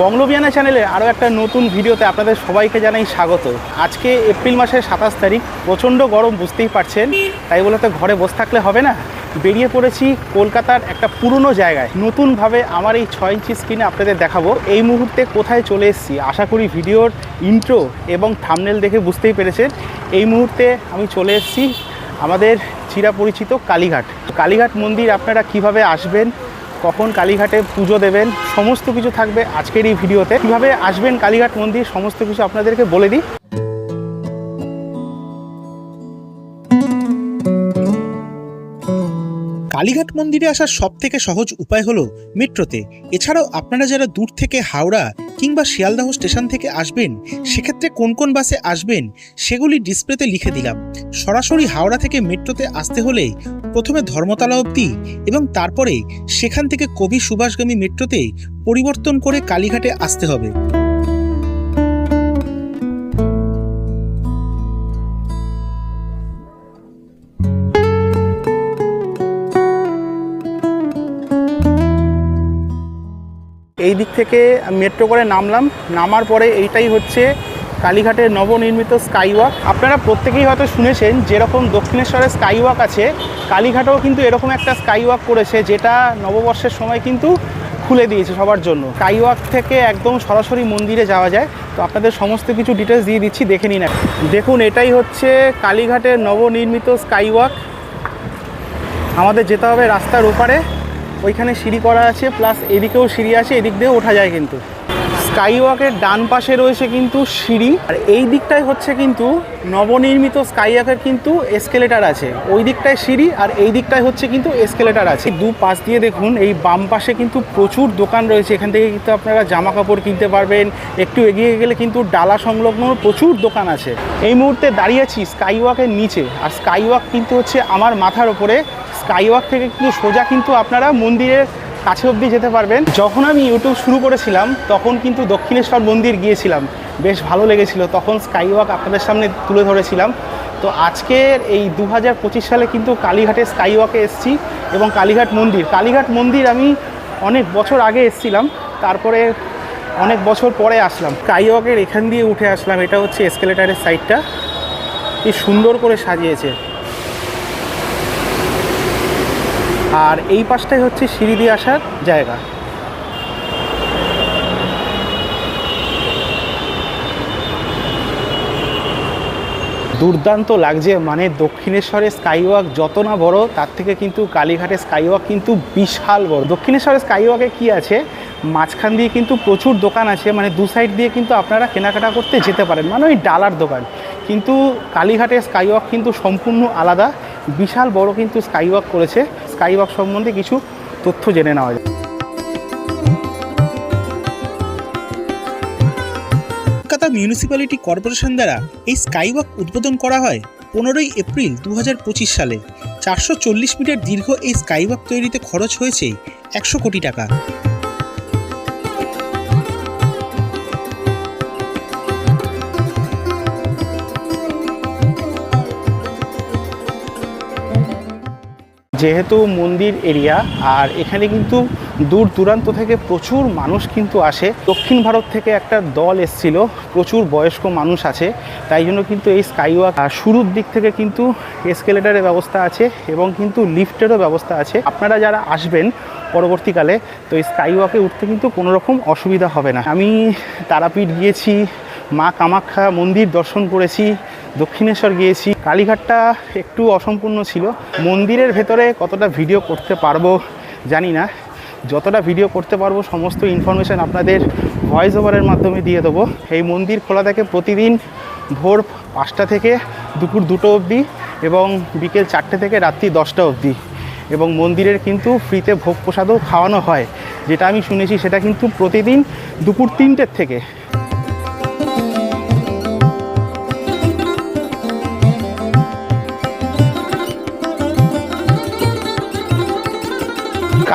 বংলবিয়ানা চ্যানেলে আরও একটা নতুন ভিডিওতে আপনাদের সবাইকে জানাই স্বাগত। আজকে এপ্রিল মাসের সাতাশ তারিখ, প্রচণ্ড গরম বুঝতেই পারছেন, তাই বলে তো ঘরে বসে থাকলে হবে না? বেরিয়ে পড়েছি কলকাতার একটা পুরনো জায়গায়। নতুনভাবে আমার এই ছয় ইঞ্চি স্ক্রিনে আপনাদের দেখাবো এই মুহূর্তে কোথায় চলে এসেছি। আশা করি ভিডিওর ইন্ট্রো এবং থামনেল দেখে বুঝতেই পেরেছেন। এই মুহূর্তে আমি চলে এসেছি আমাদের চিরাপরিচিত কালীঘাট। কালীঘাট মন্দির আপনারা কীভাবে আসবেন কখন কালীঘাটে পুজো দেবেন, সমস্ত কিছু থাকবে আজকের এই ভিডিওতে। কীভাবে আসবেন কালীঘাট মন্দির, সমস্ত কিছু আপনাদেরকে বলে দিই। কালীঘাট মন্দিরে আসার সব থেকে সহজ উপায় হলো মেট্রোতে। এছাড়াও আপনারা যারা দূর থেকে হাওড়া কিংবা শিয়ালদাহ স্টেশন থেকে আসবেন, সেক্ষেত্রে কোন কোন বাসে আসবেন, সেগুলি ডিসপ্লেতে লিখে দিলাম। সরাসরি হাওড়া থেকে মেট্রোতে আসতে হলে প্রথমে ধর্মতলা অবধি এবং তারপরে সেখান থেকে কবি সুভাষগামী মেট্রোতে পরিবর্তন করে কালীঘাটে আসতে হবে। এই দিক থেকে মেট্রো করে নামলাম। নামার পরে এইটাই হচ্ছে কালীঘাটের নবনির্মিত স্কাইওয়াক আপনারা প্রত্যেকেই হয়তো শুনেছেন যেরকম দক্ষিণেশ্বরে স্কাইওয়াক আছে, কালীঘাটেও কিন্তু এরকম একটা স্কাইওয়াক করেছে যেটা নববর্ষের সময় কিন্তু খুলে দিয়েছে সবার জন্য। স্কাইওয়াক থেকে একদম সরাসরি মন্দিরে যাওয়া যায়। তো আপনাদের সমস্ত কিছু ডিটেলস দিয়ে দিচ্ছি, দেখে নিন। দেখুন, এটাই হচ্ছে কালীঘাটের নবনির্মিত স্কাইওয়াক আমাদের যেতে হবে রাস্তার ওপারে। ওইখানে সিঁড়ি করা আছে প্লাস এদিকেও সিঁড়ি আছে, এদিক দিয়েও ওঠা যায় কিন্তু। স্কাইওয়াকের ডান পাশে রয়েছে কিন্তু সিঁড়ি, আর এই দিকটায় হচ্ছে কিন্তু নবনির্মিত স্কাইওয়াকের কিন্তু এসকেলেটার আছে। ওই দিকটায় সিঁড়ি, আর এই দিকটায় হচ্ছে কিন্তু এসকেলেটার আছে। দু পাশ দিয়ে দেখুন, এই বাম পাশে কিন্তু প্রচুর দোকান রয়েছে। এখান থেকে কিন্তু আপনারা জামা কাপড় কিনতে পারবেন। একটু এগিয়ে গেলে কিন্তু ডালা সংলগ্ন প্রচুর দোকান আছে। এই মুহূর্তে দাঁড়িয়ে আছি স্কাইওয়াকের নিচে, আর স্কাইওয়াক কিন্তু হচ্ছে আমার মাথার ওপরে স্কাইওয়াক থেকে কিন্তু সোজা কিন্তু আপনারা মন্দিরের কাছে অবধি যেতে পারবেন। যখন আমি ইউটিউব শুরু করেছিলাম, তখন কিন্তু দক্ষিণেশ্বর মন্দির গিয়েছিলাম। বেশ ভালো লেগেছিল। তখন স্কাইওয়াক আপনাদের সামনে তুলে ধরেছিলাম। তো আজকের এই দু হাজার পঁচিশ সালে কিন্তু কালীঘাটে স্কাইওয়াকে এসেছি এবং কালীঘাট মন্দির। কালীঘাট মন্দির আমি অনেক বছর আগে এসেছিলাম। তারপরে অনেক বছর পরে আসলাম। স্কাইওয়াকের এখান দিয়ে উঠে আসলাম। এটা হচ্ছে এসকেলেটারের সাইডটা কি সুন্দর করে সাজিয়েছে। আর এই পাশটাই হচ্ছে সিঁড়ি দিয়ে আসার জায়গা। দুর্দান্ত লাগছে মানে দক্ষিণেশ্বরের স্কাইওয়াক যত না বড়, তার থেকে কিন্তু কালীঘাটের স্কাইওয়াক কিন্তু বিশাল বড়। দক্ষিণেশ্বরের স্কাইওয়াকে কি আছে? মাঝখান দিয়ে কিন্তু প্রচুর দোকান আছে মানে দু সাইড দিয়ে কিন্তু আপনারা কেনাকাটা করতে যেতে পারেন মানে ওই ডালার দোকান। কিন্তু কালীঘাটের স্কাইওয়াক কিন্তু সম্পূর্ণ আলাদা, বিশাল বড় কিন্তু স্কাইওয়াক করেছে। স্কাইওয়াক সম্বন্ধে কিছু তথ্য জেনে নেওয়া যায়। কলকাতা মিউনিসিপ্যালিটি কর্পোরেশন দ্বারা এই স্কাইওয়াক উদ্বোধন করা হয় পনেরোই এপ্রিল দু হাজার পঁচিশ সালে। চারশো চল্লিশ মিটার দীর্ঘ এই স্কাইওয়াক তৈরিতে খরচ হয়েছে একশো কোটি টাকা। যেহেতু মন্দির এরিয়া, আর এখানে কিন্তু দূর দূরান্ত থেকে প্রচুর মানুষ কিন্তু আসে। দক্ষিণ ভারত থেকে একটা দল এসছিল, প্রচুর বয়স্ক মানুষ আছে, তাই জন্য কিন্তু এই স্কাইওয়াক শুরুর দিক থেকে কিন্তু এসকেলেটারের ব্যবস্থা আছে এবং কিন্তু লিফটেরও ব্যবস্থা আছে। আপনারা যারা আসবেন পরবর্তীকালে, তো এই স্কাইওয়াকে উঠতে কিন্তু কোনো রকম অসুবিধা হবে না। আমি তারাপীঠ গিয়েছি, মা কামাখ্যা মন্দির দর্শন করেছি দক্ষিণেশ্বর গিয়েছি। কালীঘাটটা একটু অসম্পূর্ণ ছিল। মন্দিরের ভেতরে কতটা ভিডিও করতে পারব জানি না। যতটা ভিডিও করতে পারব সমস্ত ইনফরমেশান আপনাদের ভয়েস ওভারের মাধ্যমে দিয়ে দেবো। এই মন্দির খোলা থাকে প্রতিদিন ভোর পাঁচটা থেকে দুপুর দুটো অবধি এবং বিকেল চারটে থেকে রাত্রি দশটা অবধি। এবং মন্দিরের কিন্তু ফ্রিতে ভোগ প্রসাদও খাওয়ানো হয়। যেটা আমি শুনেছি সেটা কিন্তু প্রতিদিন দুপুর তিনটের থেকে।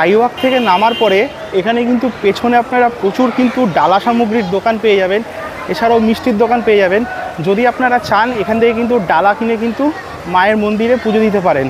কাইওয়াক থেকে নামার পরে এখানে কিন্তু পেছনে আপনারা প্রচুর কিন্তু ডালা সামগ্রীর দোকান পেয়ে যাবেন। এছাড়াও মিষ্টির দোকান পেয়ে যাবেন। যদি আপনারা চান, এখান থেকে কিন্তু ডালা কিনে কিন্তু মায়ের মন্দিরে পুজো দিতে পারেন।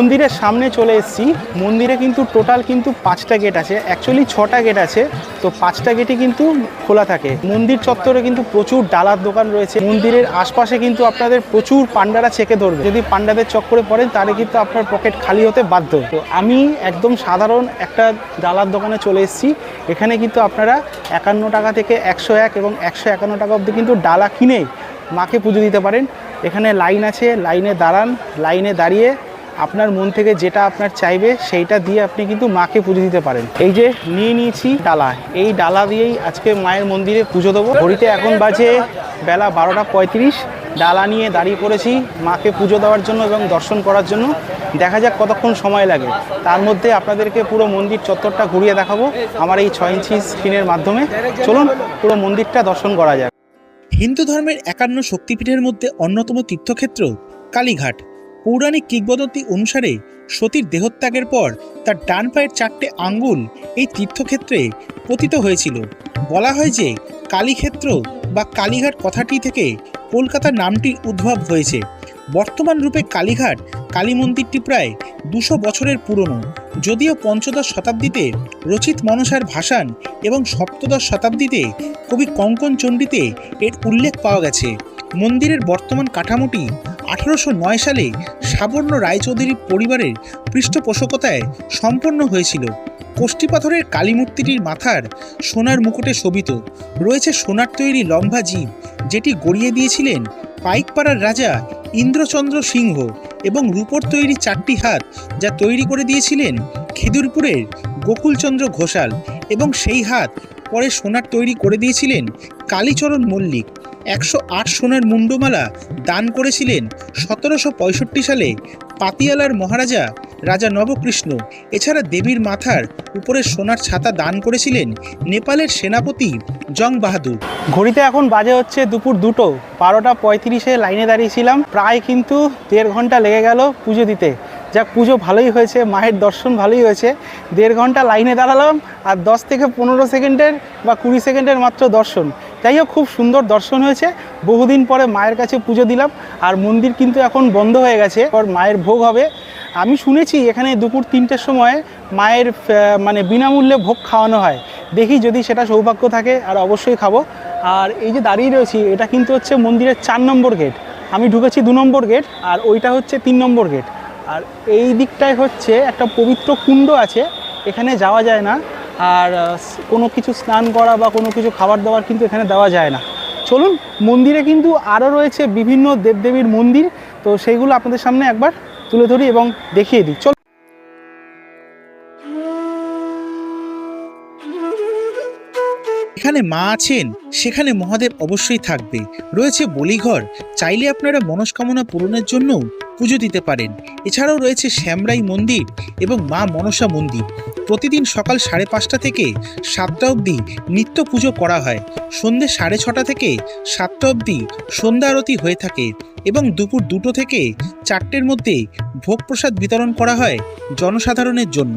মন্দিরের সামনে চলে এসেছি। মন্দিরে কিন্তু টোটাল কিন্তু পাঁচটা গেট আছে। অ্যাকচুয়ালি ছটা গেট আছে। তো পাঁচটা গেটই কিন্তু খোলা থাকে। মন্দির চত্বরে কিন্তু প্রচুর ডালার দোকান রয়েছে। মন্দিরের আশপাশে কিন্তু আপনাদের প্রচুর পান্ডারা চেকে ধরবে। যদি পান্ডাদের চক্করে পড়েন, তাহলে কিন্তু আপনার পকেট খালি হতে বাধ্য। তো আমি একদম সাধারণ একটা ডালার দোকানে চলে এসেছি। এখানে কিন্তু আপনারা একান্ন টাকা থেকে একশো এক এবং একশো একান্ন টাকা অবধি কিন্তু ডালা কিনে মাকে পুজো দিতে পারেন। এখানে লাইন আছে। লাইনে দাঁড়ান। লাইনে দাঁড়িয়ে আপনার মন থেকে যেটা আপনার চাইবে সেইটা দিয়ে আপনি কিন্তু মাকে পুজো দিতে পারেন। এই যে নিয়ে নিয়েছি ডালা। এই ডালা দিয়েই আজকে মায়ের মন্দিরে পুজো দেবো। ঘড়িতে এখন বাজে বেলা বারোটা পঁয়ত্রিশ। ডালা নিয়ে দাঁড়িয়ে পড়েছি মাকে পুজো দেওয়ার জন্য এবং দর্শন করার জন্য। দেখা যাক কতক্ষণ সময় লাগে। তার মধ্যে আপনাদেরকে পুরো মন্দির চত্বরটা ঘুরিয়ে দেখাবো আমার এই ছয় ইঞ্চি স্ক্রিনের মাধ্যমে। চলুন পুরো মন্দিরটা দর্শন করা যাক। হিন্দু ধর্মের একান্ন শক্তিপীঠের মধ্যে অন্যতম তীর্থক্ষেত্র কালীঘাট। পৌরাণিক কিংবদন্তি অনুসারে সতীর দেহত্যাগের পর তার ডান পায়ের চারটে আঙ্গুল এই তীর্থক্ষেত্রে পতিত হয়েছিল। বলা হয় যে কালীক্ষেত্র বা কালীঘাট কথাটি থেকে কলকাতার নামটির উদ্ভব হয়েছে। বর্তমান রূপে কালীঘাট কালী মন্দিরটি প্রায় দুশো বছরের পুরনো। যদিও পঞ্চদশ শতাব্দীতে রচিত মনসার ভাসান এবং সপ্তদশ শতাব্দীতে কবি কঙ্কন চণ্ডীতে এর উল্লেখ পাওয়া গেছে। মন্দিরের বর্তমান কাঠামোটি আঠারোশো নয় সালে সাবর্ণ রায়চৌধুরী পরিবারের পৃষ্ঠপোষকতায় সম্পন্ন হয়েছিল। কোষ্ঠী কালীমূর্তিটির মাথার সোনার মুকুটে শোভিত। রয়েছে সোনার তৈরি লম্বা জীব, যেটি গড়িয়ে দিয়েছিলেন পাইকপাড়ার রাজা ইন্দ্রচন্দ্র সিংহ এবং রূপোর তৈরি চারটি হাত যা তৈরি করে দিয়েছিলেন খিদুরপুরের গোকুলচন্দ্র ঘোষাল এবং সেই হাত পরে সোনার তৈরি করে দিয়েছিলেন কালীচরণ মল্লিক। একশো আট সোনার মুন্ডমালা দান করেছিলেন সতেরোশো পঁয়ষট্টি সালে পাতিয়ালার মহারাজা রাজা নবকৃষ্ণ। এছাড়া দেবীর মাথার উপরে সোনার ছাতা দান করেছিলেন নেপালের সেনাপতি জং বাহাদুর। ঘড়িতে এখন বাজে হচ্ছে দুপুর দুটো, বারোটা পঁয়ত্রিশে লাইনে দাঁড়িয়েছিলাম। প্রায় কিন্তু দেড় ঘণ্টা লেগে গেল পুজো দিতে। যাক, পুজো ভালোই হয়েছে, মায়ের দর্শন ভালোই হয়েছে। দেড় ঘণ্টা লাইনে দাঁড়ালাম আর দশ থেকে পনেরো সেকেন্ডের বা কুড়ি সেকেন্ডের মাত্র দর্শন। যাই হোক, খুব সুন্দর দর্শন হয়েছে। বহুদিন পরে মায়ের কাছে পুজো দিলাম, আর মন্দির কিন্তু এখন বন্ধ হয়ে গেছে। আর মায়ের ভোগ হবে। আমি শুনেছি এখানে দুপুর তিনটের সময় মায়ের মানে বিনামূল্যে ভোগ খাওয়ানো হয়। দেখি যদি সেটা সৌভাগ্য থাকে, আর অবশ্যই খাব। আর এই যে দাঁড়িয়ে রয়েছি, এটা কিন্তু হচ্ছে মন্দিরের চার নম্বর গেট। আমি ঢুকেছি দু নম্বর গেট, আর ওইটা হচ্ছে তিন নম্বর গেট। আর এই দিকটায় হচ্ছে একটা পবিত্র কুণ্ড আছে। এখানে যাওয়া যায় না। আর কোনো কিছু স্নান করা বা কোনো কিছু খাবার দাবার কিন্তু এখানে দেওয়া যায় না। চলুন, মন্দিরে কিন্তু আরও রয়েছে বিভিন্ন দেবদেবীর মন্দির, তো সেইগুলো আপনাদের সামনে একবার তুলে ধরি এবং দেখিয়ে দিই। চল এখানে মা আছেন, সেখানে মহাদেব অবশ্যই থাকবে। রয়েছে বলিঘর। চাইলে আপনারা মনস্কামনা পূরণের জন্য পুজো দিতে পারেন। এছাড়াও রয়েছে শ্যামরাই মন্দির এবং মা মনসা মন্দির। প্রতিদিন সকাল সাড়ে পাঁচটা থেকে সাতটা অবধি নিত্য পুজো করা হয়। সন্ধ্যে সাড়ে ছটা থেকে সাতটা অবধি সন্ধ্যা আরতি হয়ে থাকে এবং দুপুর দুটো থেকে চারটের মধ্যে ভোগ প্রসাদ বিতরণ করা হয় জনসাধারণের জন্য।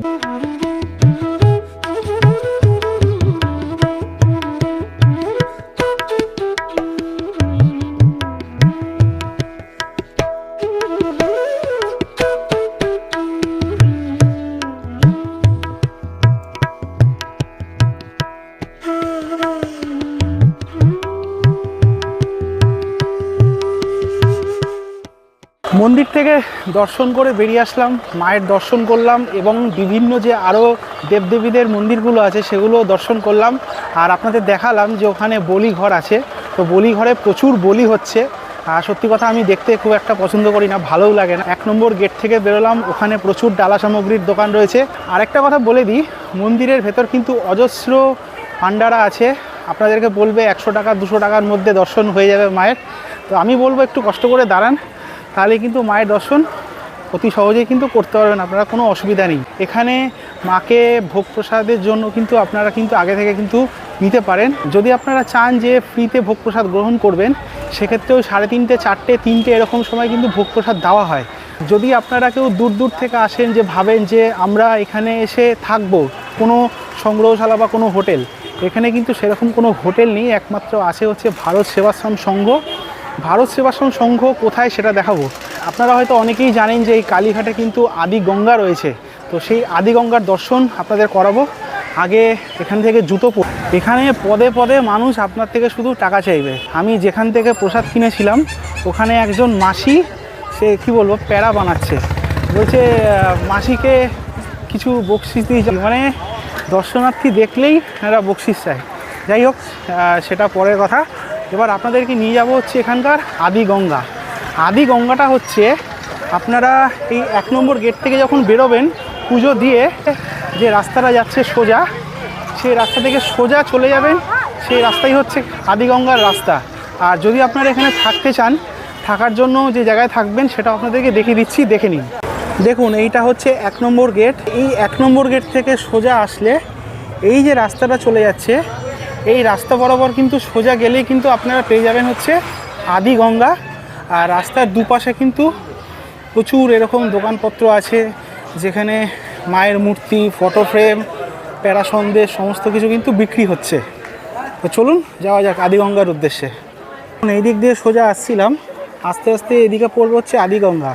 দর্শন করে বেরিয়ে আসলাম, মায়ের দর্শন করলাম এবং বিভিন্ন যে আরও দেবদেবীদের মন্দিরগুলো আছে সেগুলো দর্শন করলাম। আর আপনাদের দেখালাম যে ওখানে বলি ঘর আছে। তো বলি ঘরে প্রচুর বলি হচ্ছে। আর সত্যি কথা আমি দেখতে খুব একটা পছন্দ করি না, ভালোও লাগে না। এক নম্বর গেট থেকে বেরোলাম, ওখানে প্রচুর ডালা সামগ্রীর দোকান রয়েছে। আরেকটা কথা বলে দিই, মন্দিরের ভেতর কিন্তু অজস্র পান্ডারা আছে। আপনাদেরকে বলবে একশো টাকা, দুশো টাকার মধ্যে দর্শন হয়ে যাবে মায়ের। তো আমি বলব একটু কষ্ট করে দাঁড়ান। তাহলে কিন্তু মায়ের দর্শন অতি সহজেই কিন্তু করতে পারবেন, আপনারা কোনো অসুবিধা নেই। এখানে মাকে ভোগ প্রসাদের জন্য কিন্তু আপনারা কিন্তু আগে থেকে কিন্তু নিতে পারেন। যদি আপনারা চান যে ফ্রিতে ভোগ প্রসাদ গ্রহণ করবেন, সেক্ষেত্রেও সাড়ে তিনটে, চারটে, তিনটে এরকম সময় কিন্তু ভোগ প্রসাদ দেওয়া হয়। যদি আপনারা কেউ দূর দূর থেকে আসেন যে ভাবেন যে আমরা এখানে এসে থাকব, কোনো সংগ্রহশালা বা কোনো হোটেল, এখানে কিন্তু সেরকম কোনো হোটেল নেই, একমাত্র আছে হচ্ছে ভারত সেবাশ্রম সংঘ। ভারত সেবাশ্রম সংঘ কোথায় সেটা দেখাবো? আপনারা হয়তো অনেকেই জানেন যে এই কালীঘাটে কিন্তু আদি গঙ্গা রয়েছে। তো সেই আদি গঙ্গার দর্শন আপনাদের করাবো। আগে এখান থেকে জুতো এখানে পদে পদে মানুষ আপনার থেকে শুধু টাকা চাইবে। আমি যেখান থেকে প্রসাদ কিনেছিলাম, ওখানে একজন মাসি, সে কি বলব, প্যারা বানাচ্ছে। বলছে মাসিকে কিছু বকশিস দিয়ে মানে দর্শনার্থী দেখলেই এরা বকশিস চায়। যাই হোক সেটা পরের কথা। এবার আপনাদেরকে নিয়ে যাব হচ্ছে এখানকার আদি গঙ্গা। আদি গঙ্গাটা হচ্ছে আপনারা এই এক নম্বর গেট থেকে যখন বেরোবেন, পুজো দিয়ে যে রাস্তাটা যাচ্ছে সোজা, সেই রাস্তা থেকে সোজা চলে যাবেন, সেই রাস্তাই হচ্ছে আদি গঙ্গার রাস্তা। আর যদি আপনারা এখানে থাকতে চান, থাকার জন্য যে জায়গায় থাকবেন, সেটা আপনাদেরকে দেখিয়ে দিচ্ছি, দেখে নিন। দেখুন, এইটা হচ্ছে এক নম্বর গেট। এই এক নম্বর গেট থেকে সোজা আসলে এই যে রাস্তাটা চলে যাচ্ছে এই রাস্তা বরাবর কিন্তু সোজা গেলেই কিন্তু আপনারা পেয়ে যাবেন হচ্ছে আদি গঙ্গা। আর রাস্তার দুপাশে কিন্তু প্রচুর এরকম দোকানপত্র আছে, যেখানে মায়ের মূর্তি ফটো ফ্রেম প্যারা সন্দেশ সমস্ত কিছু কিন্তু বিক্রি হচ্ছে। তো চলুন, যাওয়া যাক আদিগঙ্গার উদ্দেশ্যে। এই দিক দিয়ে সোজা আসছিলাম, আস্তে আস্তে এদিকে পড়বে হচ্ছে আদিগঙ্গা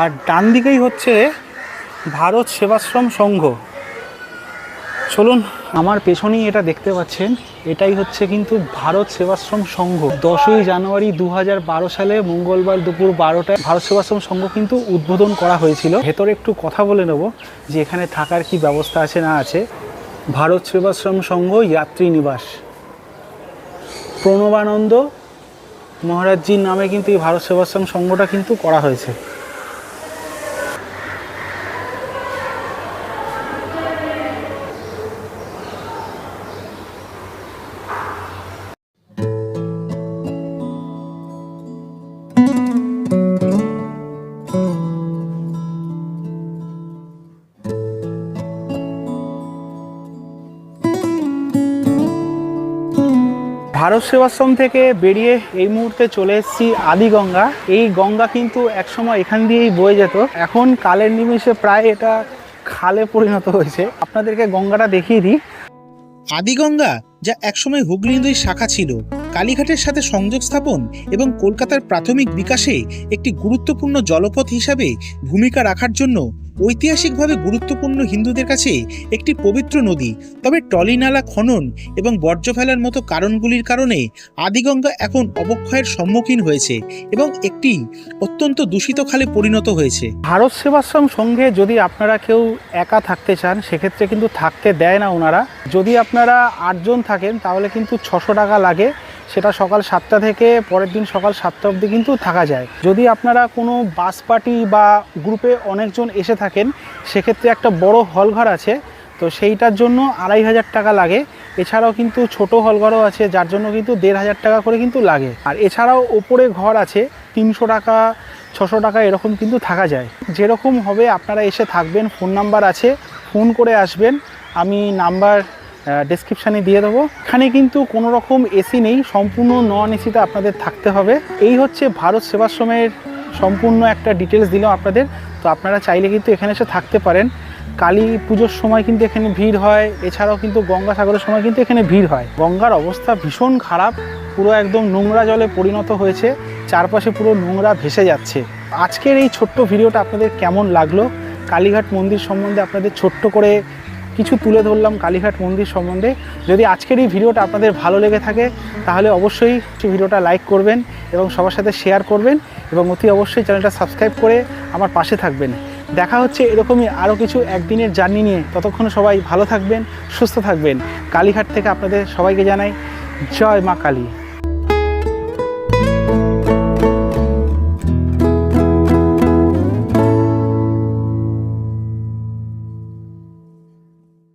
আর ডান দিকেই হচ্ছে ভারত সেবাশ্রম সংঘ। চলুন আমার পেছনেই এটা দেখতে পাচ্ছেন, এটাই হচ্ছে কিন্তু ভারত সেবাশ্রম সংঘ। দশই জানুয়ারি দু হাজার বারো সালে মঙ্গলবার দুপুর বারোটায় ভারত সেবাশ্রম সংঘ কিন্তু উদ্বোধন করা হয়েছিল। ভেতরে একটু কথা বলে নেব যে এখানে থাকার কি ব্যবস্থা আছে না আছে। ভারত সেবাশ্রম সংঘ যাত্রী নিবাস। প্রণবানন্দ মহারাজজির নামে কিন্তু এই ভারত সেবাশ্রম সংঘটা কিন্তু করা হয়েছে। ভারত সেবাশ্রম থেকে বেরিয়ে এই মুহূর্তে চলে এসেছি আদি গঙ্গা এই গঙ্গা কিন্তু একসময় এখান দিয়েই বয়ে যেত। এখন কালের নিমিষে প্রায় এটা খালে পরিণত হয়েছে। আপনাদেরকে গঙ্গাটা দেখিয়ে দিই। আদিগঙ্গা, যা একসময় হুগলি নদীর শাখা ছিল, কালীঘাটের সাথে সংযোগ স্থাপন এবং কলকাতার প্রাথমিক বিকাশে একটি গুরুত্বপূর্ণ জলপথ হিসাবে ভূমিকা রাখার জন্য ঐতিহাসিকভাবে গুরুত্বপূর্ণ হিন্দুদের কাছে একটি পবিত্র নদী, তবে টলিনালা খনন এবং বর্জ্য ফেলার মতো কারণগুলির কারণে আদিগঙ্গা এখন অবক্ষয়ের সম্মুখীন হয়েছে এবং একটি অত্যন্ত দূষিত খালে পরিণত হয়েছে। ভারত সেবাশ্রম সঙ্গে যদি আপনারা কেউ একা থাকতে চান, সেক্ষেত্রে কিন্তু থাকতে দেয় না ওনারা। যদি আপনারা আটজন থাকেন, তাহলে কিন্তু ছশো টাকা লাগে। সেটা সকাল সাতটা থেকে পরের দিন সকাল সাতটা অবধি কিন্তু থাকা যায়। যদি আপনারা কোনো বাস পার্টি বা গ্রুপে অনেকজন এসে থাকেন, সেক্ষেত্রে একটা বড় হল ঘর আছে, তো সেইটার জন্য আড়াই হাজার টাকা লাগে। এছাড়াও কিন্তু ছোট হল ঘরও আছে, যার জন্য কিন্তু দেড় হাজার টাকা করে কিন্তু লাগে। আর এছাড়াও ওপরে ঘর আছে, তিনশো টাকা, ছশো টাকা এরকম কিন্তু থাকা যায়। যেরকম হবে আপনারা এসে থাকবেন ফোন নাম্বার আছে ফোন করে আসবেন। আমি নাম্বার ডেসক্রিপশানে দিয়ে দেবো। এখানে কিন্তু কোনো রকম এসি নেই, সম্পূর্ণ নন এসিতে আপনাদের থাকতে হবে। এই হচ্ছে ভারত সেবাশ্রমের সম্পূর্ণ একটা ডিটেলস দিলাম আপনাদের। তো আপনারা চাইলে কিন্তু এখানে এসে থাকতে পারেন। কালী পুজোর সময় কিন্তু এখানে ভিড় হয়, এছাড়াও কিন্তু গঙ্গাসাগরের সময় কিন্তু এখানে ভিড় হয়। গঙ্গার অবস্থা ভীষণ খারাপ, পুরো একদম নোংরা জলে পরিণত হয়েছে, চারপাশে পুরো নোংরা ভেসে যাচ্ছে। আজকের এই ছোট্ট ভিডিওটা আপনাদের কেমন লাগল? কালীঘাট মন্দির সম্বন্ধে আপনাদের ছোট্ট করে কিছু তুলে ধরলাম কালীঘাট মন্দির সম্বন্ধে। যদি আজকের এই ভিডিওটা আপনাদের ভালো লেগে থাকে, তাহলে অবশ্যই ভিডিওটা লাইক করবেন এবং সবার সাথে শেয়ার করবেন এবং অতি অবশ্যই চ্যানেলটা সাবস্ক্রাইব করে আমার পাশে থাকবেন। দেখা হচ্ছে এরকমই আরও কিছু একদিনের জার্নি নিয়ে। ততক্ষণ সবাই ভালো থাকবেন, সুস্থ থাকবেন। কালীঘাট থেকে আপনাদের সবাইকে জানাই, জয় মা কালী।